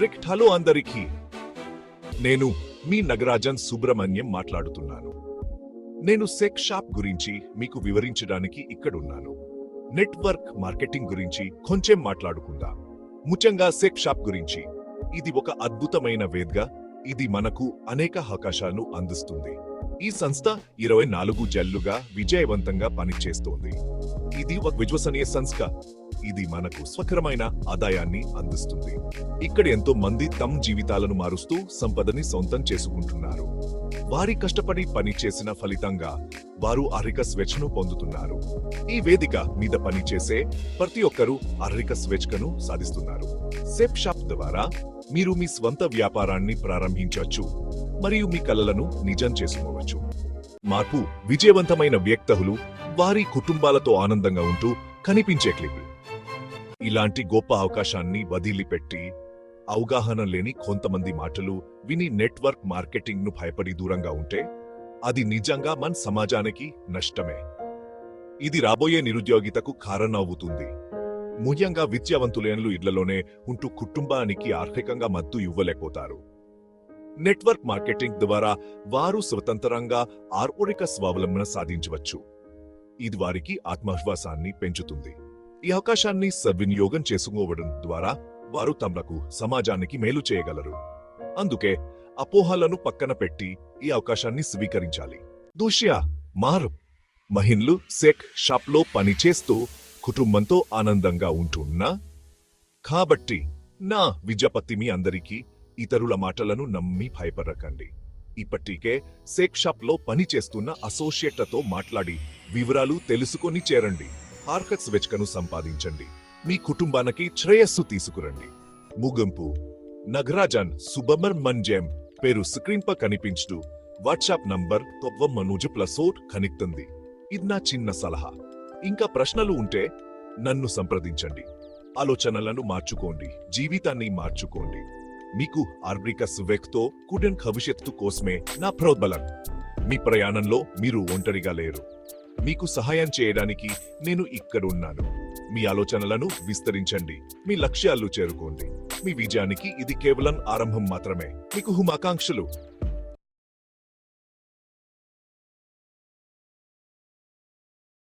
Strict hello అందరికీ. నేను మీ నగరాజన్ సుబ్రహ్మణ్యం మాట్లాడుతున్నాను. నేను సెక్ షాప్ గురించి మీకు వివరించడానికి ఇక్కడున్నాను. నెట్వర్క్ మార్కెటింగ్ గురించి కొంచెం మాట్లాడుకుందాం. ముఖ్యంగా సెక్ షాప్ గురించి. ఇది ఒక అద్భుతమైన వేద్గా ఇది మనకు అనేక అవకాశాలను అందిస్తుంది. ఈ సంస్థ ఇరవై నాలుగు జల్లుగా విజయవంతంగా పనిచేస్తోంది. ఇది ఒక విశ్వసనీయ సంస్థ. ఇది మనకు స్వకరమైన ఆదాయాన్ని అందిస్తుంది. ఇక్కడ ఎంతో మంది తమ జీవితాలను మారుస్తూ సంపదని సొంతం చేసుకుంటున్నారు. వారి కష్టపడి పని చేసిన ఫలితంగా వారు అర్హిక స్వేచ్ఛను పొందుతున్నారు. ఈ వేదిక మీద పనిచేసే ప్రతి ఒక్కరూ అర్హిక స్వేచ్ఛను సాధిస్తున్నారు. సెప్ షాప్ ద్వారా మీరు మీ స్వంత వ్యాపారాన్ని ప్రారంభించవచ్చు. మరియు మీ కలలను నిజం చేసుకోవచ్చు. మార్పు విజయవంతమైన వ్యక్తులు వారి కుటుంబాలతో ఆనందంగా ఉంటూ కనిపించే క్లిప్ ఇలాంటి గొప్ప అవకాశాన్ని వదిలిపెట్టి అవగాహన లేని కొంతమంది మాటలు విని నెట్వర్క్ మార్కెటింగ్ను భయపడి దూరంగా ఉంటే అది నిజంగా మన సమాజానికి నష్టమే. ఇది రాబోయే నిరుద్యోగితకు కారణమవుతుంది. ముఖ్యంగా విద్యావంతులేనులు ఇళ్ళలోనే ఉంటూ కుటుంబానికి ఆర్థికంగా మద్దతు ఇవ్వలేకపోతారు. నెట్వర్క్ మార్కెటింగ్ ద్వారా వారు స్వతంత్రంగా ఆర్పరిక స్వావలంబన సాధించవచ్చు. ఇది వారికి ఆత్మవిశ్వాసాన్ని పెంచుతుంది. ఈ అవకాశాన్ని సద్వినియోగం చేసుకోవడం ద్వారా వారు తమకు సమాజానికి మేలు చేయగలరు. అందుకే అపోహలను పక్కన పెట్టి ఈ అవకాశాన్ని స్వీకరించాలి. దూష్య మారు మహిన్లు సెక్ షాప్లో పనిచేస్తూ కుటుంబంతో ఆనందంగా ఉంటున్నా? కాబట్టి నా విద్యాపత్తి మీ అందరికీ ఇతరుల మాటలను నమ్మి భయపడకండి. ఇప్పటికే సేక్ షాప్లో పనిచేస్తున్న అసోసియేట్లతో మాట్లాడి వివరాలు తెలుసుకొని చేరండి. హార్కట్స్ వెచ్కను సంపాదించండి. మీ కుటుంబానికి శ్రేయస్సు తీసుకురండి. ముగింపు. నగరాజన్ సుబ్రహ్మణ్యం పేరు స్క్రీన్ పై కనిపించు వాట్సాప్ నంబర్ తొవ్వ మనోజ్ ప్లస్ కనిక్తుంది. ఇది నా చిన్న సలహా. ఇంకా ప్రశ్నలు ఉంటే నన్ను సంప్రదించండి. ఆలోచనలను మార్చుకోండి. జీవితాన్ని మార్చుకోండి. మీకు ఆర్బ్రికస్ వెక్తో కుడెన్ భవిష్యత్తు కోసమే నా ప్రోద్బలం. మీ ప్రయాణంలో మీరు ఒంటరిగా లేరు. మీకు సహాయం చేయడానికి నేను ఇక్కడున్నాను మీ ఆలోచనలను విస్తరించండి. మీ లక్ష్యాలు చేరుకోండి. మీ విజయానికి ఇది కేవలం ఆరంభం మాత్రమే. మీకు హుమాకాంక్షలు.